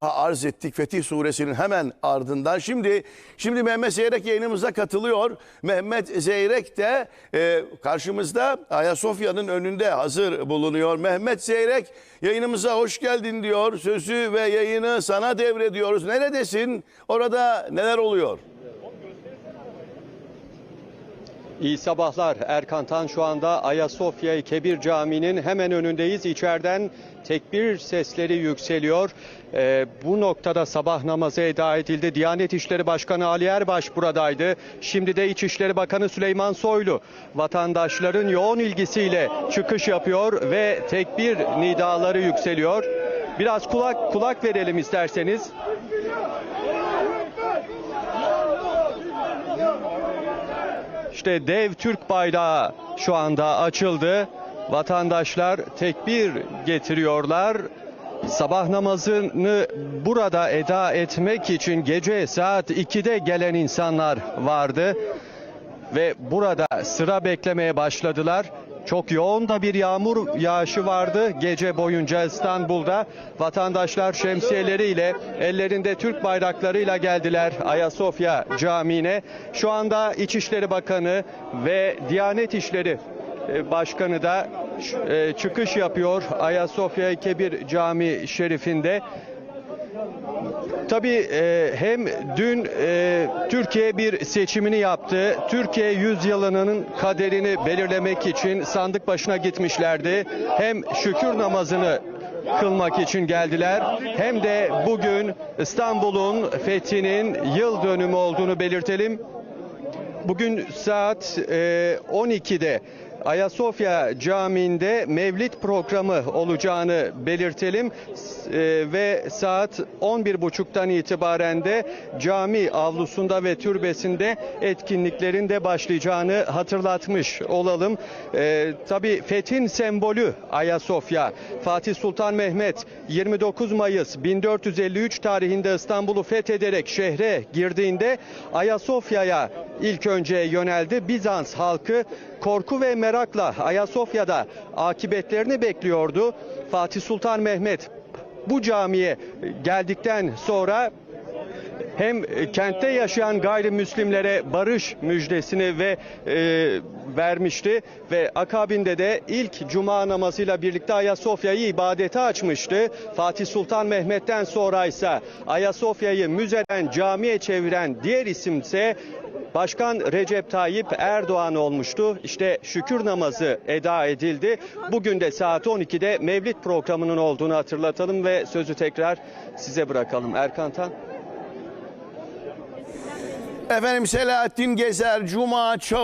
arz ettik Fetih Suresinin hemen ardından. Şimdi şimdi Mehmet Zeyrek yayınımıza katılıyor. Mehmet Zeyrek de e, karşımızda Ayasofya'nın önünde hazır bulunuyor. Mehmet Zeyrek yayınımıza hoş geldin diyor. Sözü ve yayını sana devrediyoruz. Neredesin? Orada neler oluyor? İyi sabahlar. Erkan Tan şu anda Ayasofya Kebir Camii'nin hemen önündeyiz. İçeriden tekbir sesleri yükseliyor. Ee, bu noktada sabah namazı eda edildi. Diyanet İşleri Başkanı Ali Erbaş buradaydı. Şimdi de İçişleri Bakanı Süleyman Soylu vatandaşların yoğun ilgisiyle çıkış yapıyor ve tekbir nidaları yükseliyor. Biraz kulak kulak verelim isterseniz. İşte dev Türk bayrağı şu anda açıldı. Vatandaşlar tekbir getiriyorlar. Sabah namazını burada eda etmek için gece saat 2'de gelen insanlar vardı ve burada sıra beklemeye başladılar. Çok yoğun da bir yağmur yağışı vardı gece boyunca İstanbul'da. Vatandaşlar şemsiyeleriyle ellerinde Türk bayraklarıyla geldiler Ayasofya Camii'ne. Şu anda İçişleri Bakanı ve Diyanet İşleri e, Başkanı da e, çıkış yapıyor Ayasofya Kebir Camii Şerifinde. Tabii e, hem dün e, Türkiye bir seçimini yaptı. Türkiye yüzyılının kaderini belirlemek için sandık başına gitmişlerdi. Hem şükür namazını kılmak için geldiler. Hem de bugün İstanbul'un fethinin yıl dönümü olduğunu belirtelim. Bugün saat e, 12'de Ayasofya Camii'nde Mevlid programı olacağını belirtelim e, ve saat 11.30'dan itibaren de cami avlusunda ve türbesinde etkinliklerin de başlayacağını hatırlatmış olalım. E, tabii fethin sembolü Ayasofya. Fatih Sultan Mehmet 29 Mayıs 1453 tarihinde İstanbul'u fethederek şehre girdiğinde Ayasofya'ya ilk önce yöneldi. Bizans halkı korku ve merakla Ayasofya'da akıbetlerini bekliyordu. Fatih Sultan Mehmet bu camiye geldikten sonra hem kentte yaşayan gayrimüslimlere barış müjdesini ve e, vermişti ve akabinde de ilk cuma namazıyla birlikte Ayasofya'yı ibadete açmıştı. Fatih Sultan Mehmet'ten sonra ise Ayasofya'yı müzeden camiye çeviren diğer isimse Başkan Recep Tayyip Erdoğan olmuştu. İşte şükür namazı eda edildi. Bugün de saat 12'de Mevlid programının olduğunu hatırlatalım ve sözü tekrar size bırakalım. Erkan Tan. Efendim Selahattin Gezer Cuma Çağ